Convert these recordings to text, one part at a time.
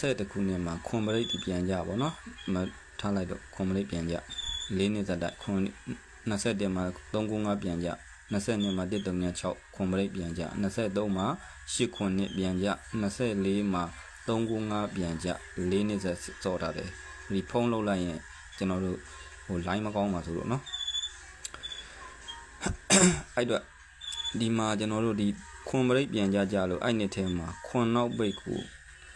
ဆက်တစ်ခုနှစ်မှာခွန်ပရိတ်တီပြန်ကြပါတော့မထားလိုက်တော့ခွန်ပရိတ်ပြန်ကြ၄နှစ်သက်တိုက်ခွန်21မှာ395ပြန်ကြ22မှာ136ခွန်ပရိတ်ပြန်ကြ23မှာ8ခွန်နှစ်ပြန်ကြ24မှာ395ပြန်ကြ၄နှစ်ဆက်စော့ထားတယ်ဒီဖုံးလောက်လိုက်ရင်ကျွန်တော်တို့ဟို line မကောင်းပါဆိုတော့เนาะအဲ့တော့ဒီမှာကျွန်တော်တို့ဒီခွန်ပရိတ်ပြန်ကြကြလို့အဲ့နှစ်ထဲမှာခွန်နောက်ပိတ်ကို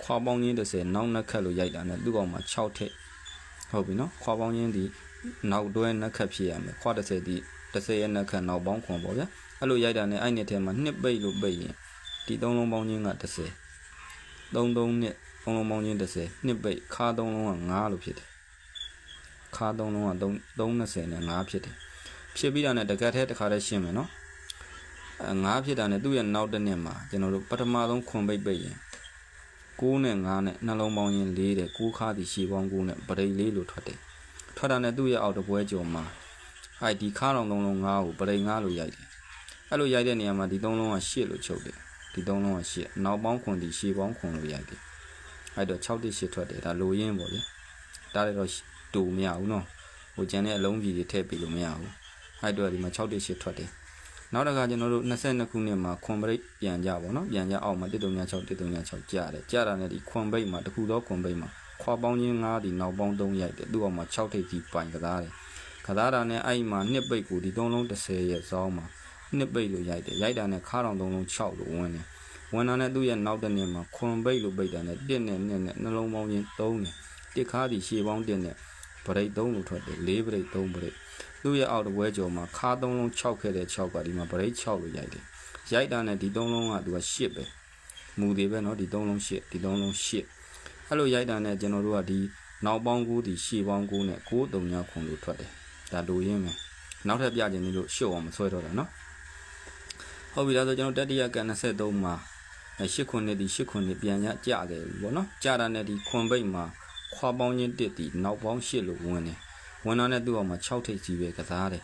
ခွာပေါင်းချင်း30နောက်နှစ်ခတ်လို့ရိုက်တာနဲ့သူ့ကောင်မှာ6ထက်ဟုတ်ပြီနော်ခွာပေါင်းချင်းဒီနောက်တွဲနှစ်ခတ်ဖြစ်ရမယ်ခွာ30ဒီ30ရဲ့နှစ်ခတ်နောက်ပေါင်းခွန်ပေါ့ဗျာအဲ့လိုရိုက်တာနဲ့အဲ့နှစ်ထဲမှာနှစ်ပိတ်လို့ပိတ်ရင်ဒီသုံးလုံးပေါင်းချင်းက30 33နှစ်သုံးလုံးပေါင်းချင်း30နှစ်ပိတ်ခါသုံးလုံးက9လို့ဖြစ်တယ်ခါသုံးလုံးက3 320နဲ့9ဖြစ်တယ်ဖြစ်ပြီးတာနဲ့တကက်ထဲတစ်ခါတည်းရှင်းမယ်နော်အဲ9ဖြစ်တာနဲ့သူ့ရဲ့နောက်တစ်နှစ်မှာကျွန်တော်တို့ပထမဆုံးခွန်ပိတ်ပိတ်ရင် 6နဲ့9နဲ့နှလုံးပေါင်းရင်4တဲ့6ခါသည်ရှည်ပေါင်း9နဲ့ပရိတ်4လို့ထွက်တယ်ထွက်တာနဲ့သူ့ရဲ့အောက်တပွဲကြော်မှာအဲ့ဒီခါတော်သုံးလုံး9ကိုပရိတ်9လို့ရိုက်တယ်အဲ့လိုရိုက်တဲ့နေရာမှာဒီသုံးလုံးက8လို့ချုပ်တယ်ဒီသုံးလုံးက8နောက်ပေါင်းခွန်ဒီရှည်ပေါင်းခွန်လို့ရိုက်တယ်အဲ့တော့6တိ8ထွက်တယ်ဒါလိုရင်းပေါ့ဗျဒါလည်းတော့တူမရဘူးနော်ဟိုကျန်တဲ့အလုံးကြီးတွေထည့်ပြီးလို့မရဘူးအဲ့တော့ဒီမှာ6တိ8ထွက်တယ် နောက်တစ်ခါကျွန်တော်တို့22ခုနှစ်မှာခွန်ပရိတ်ပြန်ကြပါတော့ပြန်ကြအောက်မှာ1336 1336ကြားတယ်ကြားတာနဲ့ဒီခွန်ဘိတ်မှာတခုသောခွန်ဘိတ်မှာခွာပေါင်းချင်း9ဒီနောက်ပေါင်း3ရိုက်တယ်သူ့အောက်မှာ6ထိပ်ကြီးပိုင်ကစားတယ်ကစားတာနဲ့အဲ့မှာနှစ်ပိတ်ကိုဒီ3လုံး30ရဲ့ဇောင်းမှာနှစ်ပိတ်လို့ရိုက်တယ်ရိုက်တာနဲ့ခါတောင်3လုံး6လို့ဝင်တယ်ဝင်တာနဲ့သူ့ရဲ့နောက်တစ်နှစ်မှာခွန်ဘိတ်လို့ပိတ်တာနဲ့1နဲ့2နဲ့နှလုံးပေါင်းချင်း3နဲ့တစ်ခါဒီရှေ့ပေါင်း1နဲ့ပရိတ်3လို့ထွက်တယ်4ပရိတ်3ပရိတ် သူ့ရဲ့အောက်တပွဲကျော်မှာခါ3လုံး6ခဲ့တဲ့6ကဒီမှာပရိတ်6လို့ရိုက်တယ်ရိုက်တာနဲ့ဒီ3လုံးကသူက8ပဲမူသေးပဲเนาะဒီ3လုံး8ဒီ3လုံး8အဲ့လိုရိုက်တာနဲ့ကျွန်တော်တို့ကဒီနောက်ပေါင်း9ဒီရှေ့ပေါင်း9နဲ့9 3ညခွန်လို့ထွက်တယ်ဒါလိုရင်းမယ်နောက်ထပ်ပြခြင်းလေးလို့ရှုပ်အောင်မဆွဲတော့တာเนาะဟုတ်ပြီဒါဆိုကျွန်တော်တတိယက23မှာ8ခွန်နဲ့ဒီ8ခွန်နဲ့ပြန်ရကြခဲ့ပြီပေါ့เนาะကြတာနဲ့ဒီခွန်ဘိတ်မှာခွာပေါင်းချင်းတစ်ဒီနောက်ပေါင်း8လို့ဝင်တယ် ဝင်တာနဲ့သူ့အောင်မှာ6ထိပ်ကြီးပဲကစားတယ်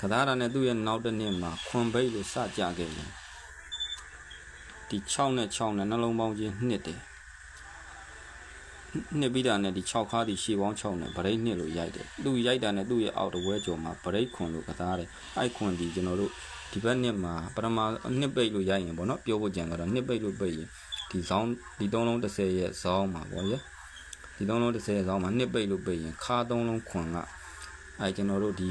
ကစားတာနဲ့သူ့ရဲ့နောက်တစ်နှစ်မှာခွန်ဘိတ်လို့စကြခဲ့တယ်ဒီ6နဲ့6နဲ့နှလုံးပေါင်းချင်းနှစ်တယ်နှစ်ပြီးတာနဲ့ဒီ6ခါးဒီရှေ့ပေါင်း6နဲ့ဗရိတ်နှစ်လို့ရိုက်တယ်သူရိုက်တာနဲ့သူ့ရဲ့အောက်တဝဲကျော်မှာဗရိတ်ခွန်လို့ကစားတယ်အဲ့ခွန်ဒီကျွန်တော်တို့ဒီဘက်နှစ်မှာပထမနှစ်ပိတ်လို့ရိုက်ရင်ပေါ့နော်ပြောဖို့ကြံကတော့နှစ်ပိတ်လို့ပိတ်ရင်ဒီဇောင်းဒီ3လုံး30ရဲ့ဇောင်းမှာပေါ့ရ ဒီ3လုံး30ရဲ့ဇောင်းမှာနှစ်ပိတ်လို့ပိတ်ရင်ခါ3လုံးခွန်ကအဲ့ကျွန်တော်တို့ဒီ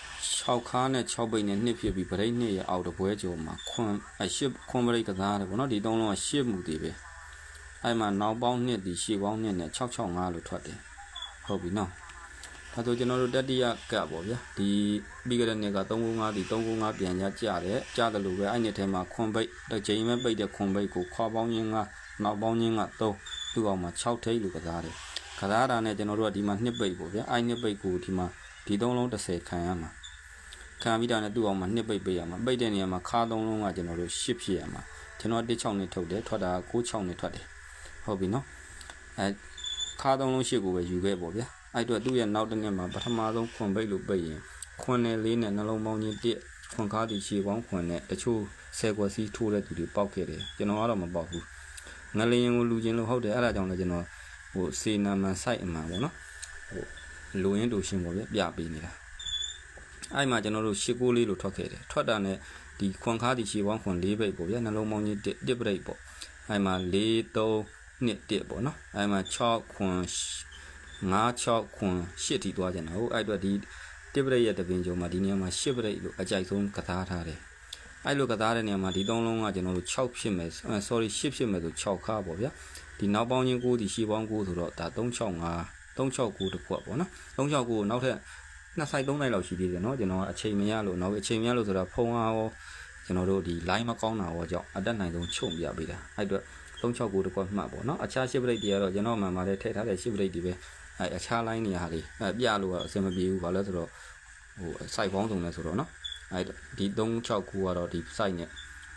6ခါနဲ့6ပိတ်နဲ့နှစ်ဖြစ်ပြီးဗရိတ်နှစ်ရဲ့အောက်တပွဲကျော်မှာခွန်အရှစ်ခွန်ဗရိတ်ကစားတယ်ပေါ့နော်ဒီ3လုံးကရှစ်မှုတည်ပဲအဲ့မှာနောက်ပေါင်းနှစ်ဒီရှေ့ပေါင်းနှစ်နဲ့665လို့ထွက်တယ်ဟုတ်ပြီနော်ဒါဆိုကျွန်တော်တို့တတိယကပ်ပေါ့ဗျာဒီပြီးကြတဲ့နှစ်က395ဒီ395ပြန်ကြကြတယ်ကြတယ်လို့ပဲအဲ့နှစ်ထဲမှာခွန်ပိတ်တစ်ချိန်ပဲပိတ်တဲ့ခွန်ပိတ်ကိုခွာပေါင်းရင်းကနောက်ပေါင်းရင်းက3 သူ့အောင်မှာ6ထိပ်လို့ကစားတယ်ကစားတာနဲ့ကျွန်တော်တို့ကဒီမှာနှစ်ပိတ်ပေါ့ဗျာအဲ့နှစ်ပိတ်ကိုဒီမှာဒီ3လုံး30ခံရမှာခံပြီးတာနဲ့သူ့အောင်မှာနှစ်ပိတ်ပိတ်ရမှာပိတ်တဲ့နေရာမှာခါ3လုံးကကျွန်တော်တို့10ဖြစ်ရမှာကျွန်တော်16နဲ့ထုတ်တယ်ထွက်တာ96နဲ့ထွက်တယ်ဟုတ်ပြီနော်အဲခါ3လုံး10ကိုပဲယူခဲ့ပေါ့ဗျာအဲ့တော့သူ့ရဲ့နောက်တစ်နှစ်မှာပထမဆုံးခွန်ပိတ်လို့ပိတ်ရင်ခွန်နဲ့လေးနဲ့နှလုံးပေါင်းချင်းတစ်ခွန်ကားတီရှည်ပေါင်းခွန်နဲ့တချို့ဆယ်ကွက်စီးထိုးတဲ့သူတွေပေါက်ခဲ့တယ်ကျွန်တော်ကတော့မပေါက်ဘူး ငလျင်ကိုလူချင်းလို့ဟုတ်တယ်အဲ့ဒါကြောင့်လည်းကျွန်တော်ဟိုစေနာမန်စိုက်အမှန်ပေါ့နော်ဟိုလူရင်းတူရှင်းပေါ့ဗျပြပေးနေတာအဲ့မှာကျွန်တော်တို့ရှစ်ကိုလေးလို့ထွက်ခဲ့တယ်ထွက်တာနဲ့ဒီခွန်ကားတီရှည်ပေါင်းခွန်၄ပိတ်ပေါ့ဗျနှလုံးပေါင်းချင်းတစ်တစ်ပိတ်ပေါ့အဲ့မှာ၄3နှစ်တစ်ပေါ့နော်အဲ့မှာ6ခွန်9 6ခွန်8ထိသွားကြတယ်ဟုတ်အဲ့တော့ဒီတစ်ပရိတ်ရဲ့တပင်ကျော်မှာဒီနေရာမှာ8ပရိတ်လို့အကြိုက်ဆုံးကစားထားတယ် အဲ့လိုကစားတဲ့နေရာမှာဒီသုံးလုံးကကျွန်တော်တို့6ဖြစ်မယ် sorry 8ဖြစ်မယ်ဆို6ခါပေါ့ဗျာဒီနောက်ပေါင်းချင်း9ဒီရှေ့ပေါင်း9ဆိုတော့ဒါ365 369တခုပေါ့နော်369ကိုနောက်ထပ်နှစ်ဆိုင်သုံးနိုင်လောက်ရှိသေးတယ်เนาะကျွန်တော်အချိန်မရလို့နောက်အချိန်မရလို့ဆိုတော့ဖုန်းအားရောကျွန်တော်တို့ဒီ line မကောင်းတာရောကြောင့်အတက်နိုင်ဆုံးချုပ်ပြပေးတာအဲ့အတွက်369တကွမှတ်ပေါ့နော်အခြားရှစ်ပရိတ်တွေကတော့ကျွန်တော်မှန်ပါတယ်ထည့်ထားတဲ့ရှစ်ပရိတ်တွေပဲအဲအခြား line နေရာလေးအဲပြလို့အဆင်မပြေဘူးဘာလဲဆိုတော့ဟို site ပေါင်းစုံလဲဆိုတော့နော် အဲဒီ369ကတော့ဒီ site နဲ့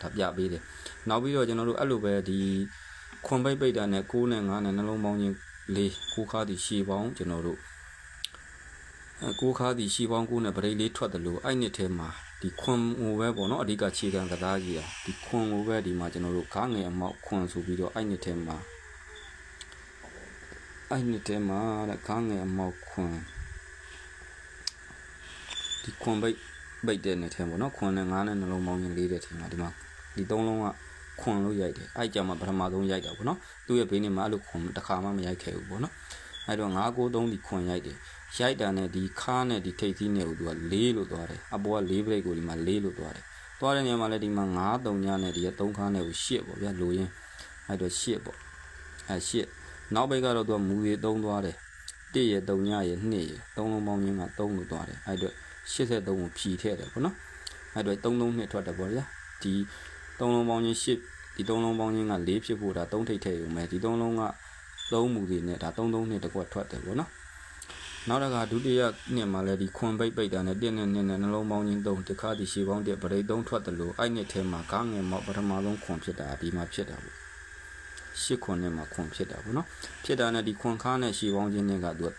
ဒါပြပေးတယ်နောက်ပြီးတော့ကျွန်တော်တို့အဲ့လိုပဲဒီခွန်ပိတ်ပိတ်တာနဲ့6နဲ့9နဲ့နှလုံးပေါင်းချင်း၄6ခါဒီရှည်ပေါင်းကျွန်တော်တို့အဲ6ခါဒီရှည်ပေါင်း9နဲ့ပရိတ်လေးထွက်တယ်လို့အဲ့နှစ်ထဲမှာဒီခွန်ဟိုပဲပေါ့နော်အဓိကခြေခံကစားကြီးอ่ะဒီခွန်ဟိုပဲဒီမှာကျွန်တော်တို့ခါငယ်အမောက်ခွန်ဆိုပြီးတော့အဲ့နှစ်ထဲမှာအဲ့နှစ်ထဲမှာတဲ့ကားငယ်အမောက်ခွန်ဒီခွန်ပိတ် ပိတ်တဲ့နှစ်ထဲပေါ့နော်ခွန်နဲ့ငါးနဲ့နှလုံးပေါင်းချင်းလေးတဲ့ထဲမှာဒီမှာဒီသုံးလုံးကခွန်လို့ရိုက်တယ်အဲ့ကြမှာပထမဆုံးရိုက်တာပေါ့နော်သူ့ရဲ့ဘေးနေမှာအဲ့လိုခွန်တစ်ခါမှမရိုက်ခဲ့ဘူးပေါ့နော်အဲ့တော့993ဒီခွန်ရိုက်တယ်ရိုက်တာနဲ့ဒီခါနဲ့ဒီထိတ်သီးနဲ့ကိုသူကလေးလို့သွားတယ်အပေါ်ကလေးပရိတ်ကိုဒီမှာလေးလို့သွားတယ်သွားတဲ့နေရာမှာလည်းဒီမှာ9 3ညနဲ့ဒီက3ခါနဲ့ကိုရှစ်ပေါ့ဗျာလိုရင်းအဲ့တော့ရှစ်ပေါ့အဲ့ရှစ်နောက်ဘက်ကတော့သူကမူရီ3သွားတယ်1ရ3ညရ2ရ3လုံးပေါင်းချင်းက3လို့သွားတယ်အဲ့တော့ 83ကိုဖြီထည့်တယ်ပေါ့နော်အဲ့တော့3 3နှစ်ထွက်တယ်ပေါ့ဗျာဒီ3လုံးပေါင်းချင်း8ဒီ3လုံးပေါင်းချင်းက4ဖြစ်ဖို့ဒါ3ထိတ်ထည့်ရုံပဲဒီ3လုံးက3မူရီနဲ့ဒါ3 3နှစ်တစ်ခွက်ထွက်တယ်ပေါ့နော်နောက်တစ်ခါဒုတိယနှစ်မှာလည်းဒီခွန်ပိတ်ပိတ်တာနဲ့တင်းနဲ့နှစ်နဲ့နှလုံးပေါင်းချင်းသုံးတစ်ခါဒီရှေးပေါင်းတဲ့ပရိတ်သုံးထွက်တယ်လို့အဲ့နှစ်ထဲမှာကားငယ်မောက်ပထမဆုံးခွန်ဖြစ်တာဒီမှာဖြစ်တာပေါ့ရှစ်ခွန်နဲ့မှာခွန်ဖြစ်တာပေါ့နော်ဖြစ်တာနဲ့ဒီခွန်ခါနဲ့ရှေးပေါင်းချင်းတွေကသူက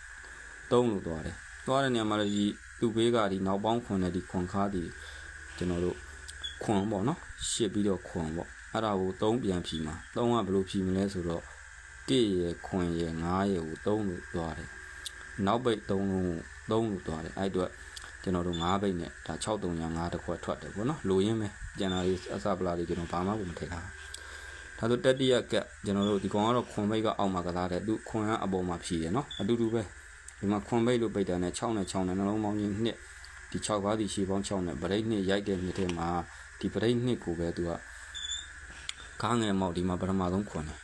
သုံးလို့သွားတယ်သွားတဲ့နေရာမှာလည်းဒီ သူ့ဘေးကဒီနောက်ပေါင်းခွန်နဲ့ဒီခွန်ခါဒီကျွန်တော်တို့ခွန်ပေါ့နော်ရှစ်ပြီးတော့ခွန်ပေါ့အဲ့ဒါကိုသုံးပြန်ဖြီမှာသုံးကဘယ်လိုဖြီမလဲဆိုတော့1ရယ်ခွန်ရယ်9ရယ်ကိုသုံးလို့သွားတယ်နောက်ပိတ်3လုံး3လို့သွားတယ်အဲ့အတွက်ကျွန်တော်တို့5ပိတ်နဲ့ဒါ6 3ညာ5တစ်ခွက်ထွက်တယ်ပေါ့နော်လိုရင်းပဲကျန်တာလေးအစပလာလေးကျွန်တော်ဘာမှမထည့်ထားဒါဆိုတက်တိယကက်ကျွန်တော်တို့ဒီကောင်ကတော့ခွန်ပိတ်ကအောက်မှာကစားတယ်သူခွန်ကအပေါ်မှာဖြီးတယ်နော်အတူတူပဲ ဒီမှာခွန်ပိတ်လို့ပိတ်တာနဲ့6နဲ့6နဲ့နှလုံးပေါင်းချင်းနှစ်ဒီ6ပါးဒီရှည်ပေါင်း6နဲ့ဗရိတ်နှစ်ရိုက်တဲ့နှစ်ထဲမှာဒီဗရိတ်နှစ်ကိုပဲသူကကားငယ်မောက်ဒီမှာပထမဆုံးခွန်တယ်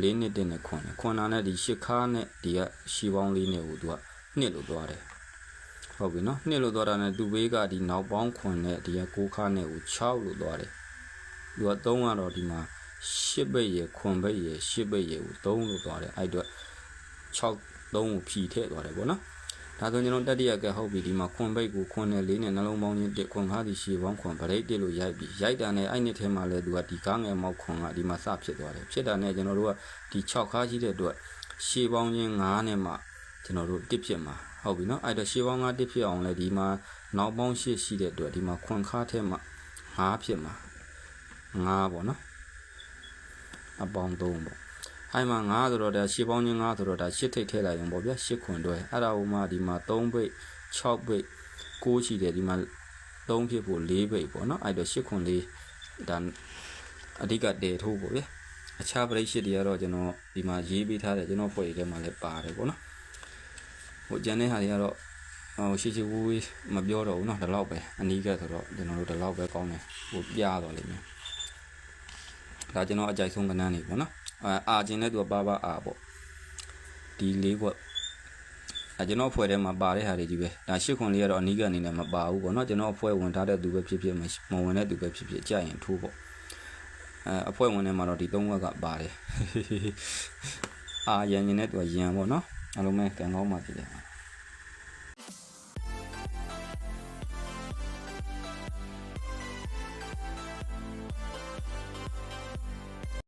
လေးနှစ်တင်နဲ့ခွန်တယ်ခွန်တာနဲ့ဒီရှစ်ခါနဲ့ဒီကရှီပေါင်းလေးနဲ့ကိုသူကနှစ်လို့သွားတယ်ဟုတ်ပြီနော်နှစ်လို့သွားတာနဲ့သူ့ဘေးကဒီနောက်ပေါင်းခွန်နဲ့ဒီကကိုးခါနဲ့ကို6လို့သွားတယ်သူက3ကတော့ဒီမှာ10ပိတ်ရယ်ခွန်ပိတ်ရယ်10ပိတ်ရယ်ကို3လို့သွားတယ်အဲ့အတွက်6 3ကိုဖြီထည့်သွားတယ်ပေါ့နော်ဒါဆိုကျွန်တော်တတိယကဟုတ်ပြီဒီမှာခွန်ပိတ်ကိုခွန်နဲ့လေးနဲ့နှလုံးပေါင်းချင်းတစ်ခွန်ခါဒီရှေပေါင်းခွန်ဗရိတ်တစ်လို့ရိုက်ပြီးရိုက်တာနဲ့အဲ့နှစ်ထဲမှာလဲသူကဒီကားငယ်မောက်ခွန်ကဒီမှာစဖြစ်သွားတယ်ဖြစ်တာနဲ့ကျွန်တော်တို့ကဒီ6ခါရှိတဲ့အတွက်ရှေပေါင်းချင်း9နဲ့မှကျွန်တော်တို့တစ်ဖြစ်မှာဟုတ်ပြီနော်အဲ့တော့ရှေပေါင်း9တစ်ဖြစ်အောင်လဲဒီမှာနောက်ပေါင်း8ရှိတဲ့အတွက်ဒီမှာခွန်ခါထဲမှာ9ဖြစ်မှာ9ပေါ့နော်အပေါင်း3ပေါ့ အဲ့မှာ9ဆိုတော့ဒါရှစ်ပေါင်းချင်း9ဆိုတော့ဒါရှစ်ထိတ်ထဲလိုက်ရင်ပေါ့ဗျာရှစ်ခွန်တွဲအဲ့ဒါဟိုမှာဒီမှာ3ပိတ်6ပိတ်9ရှိတယ်ဒီမှာ3ဖြစ်ဖို့4ပိတ်ပေါ့နော်အဲ့တော့ရှစ်ခွန်လေးဒါအဓိကတည်ထိုးပေါ့ဗျာအခြားပရိတ်ရှစ်တွေကတော့ကျွန်တော်ဒီမှာရေးပေးထားတယ်ကျွန်တော်ဖွဲ့ရထဲမှာလည်းပါတယ်ပေါ့နော်ဟိုကျန်တဲ့ဟာတွေကတော့ဟိုရှိရှိဝူးဝေးမပြောတော့ဘူးเนาะဒီလောက်ပဲအနီးကဆိုတော့ကျွန်တော်တို့ဒီလောက်ပဲကောင်းတယ်ဟိုပြတော့လိမ့်မယ်ဒါကျွန်တော်အကြိုက်ဆုံးကဏ္ဍနေပေါ့နော် အာအာကျင်တဲ့သူကပါပါအာပေါ့ဒီလေးကွက်အဲကျွန်တော်ဖွဲ့ထဲမှာပါတဲ့ဟာတွေကြီးပဲဒါရှစ်ခွန်လေးကတော့အနီးကအနေနဲ့မပါဘူးပေါ့နော်ကျွန်တော်ဖွဲ့ဝင်ထားတဲ့သူပဲဖြစ်ဖြစ်မဝင်တဲ့သူပဲဖြစ်ဖြစ်ကြိုက်ရင်ထိုးပေါ့အဲအဖွဲ့ဝင်ထဲမှာတော့ဒီသုံးဝက်ကပါတယ်အာရန်ရင်တဲ့သူကရန်ပေါ့နော်အလုံးမဲ့ကံကောင်းမှဖြစ်တယ်